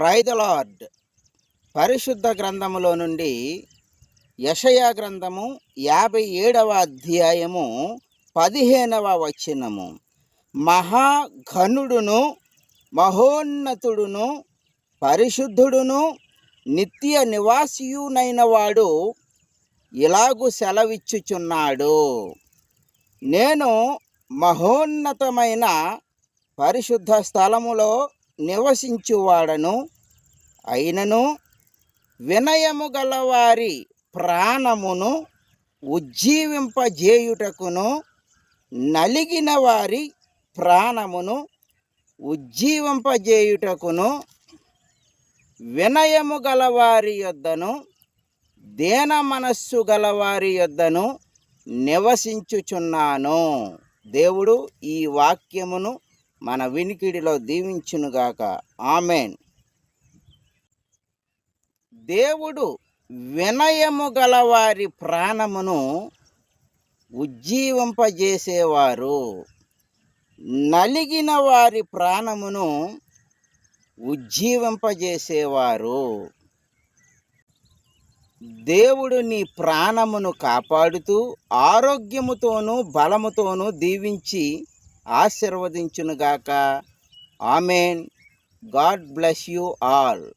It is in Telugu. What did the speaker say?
ప్రైదలార్డ్ పరిశుద్ధ గ్రంథములో నుండి యషయా గ్రంథము యాభై ఏడవ అధ్యాయము పదిహేనవ వచనము. మహాఘనుడును మహోన్నతుడును పరిశుద్ధుడును నిత్య నివాసియునైన వాడు ఇలాగు సెలవిచ్చుచున్నాడు. నేను మహోన్నతమైన పరిశుద్ధ స్థలములో నివసించువాడను అయినను వినయము గలవారి ప్రాణమును ఉజ్జీవింపజేయుటకును నలిగిన వారి ప్రాణమును ఉజ్జీవింపజేయుటకును వినయము గలవారి యొద్దను దేన మనస్సు గలవారి యొద్దను నివసించుచున్నాను. దేవుడు ఈ వాక్యమును మన వినికిడిలో దీవించునుగాక. ఆమెన్. దేవుడు వినయము గలవారి ప్రాణమును ఉజ్జీవింపజేసేవారు. నలిగిన వారి ప్రాణమును ఉజ్జీవింపజేసేవారు. దేవుడు నీ ప్రాణమును కాపాడుతూ ఆరోగ్యముతోనూ బలముతోనూ దీవించి ఆశీర్వదించునుగాక. Amen. God bless you all.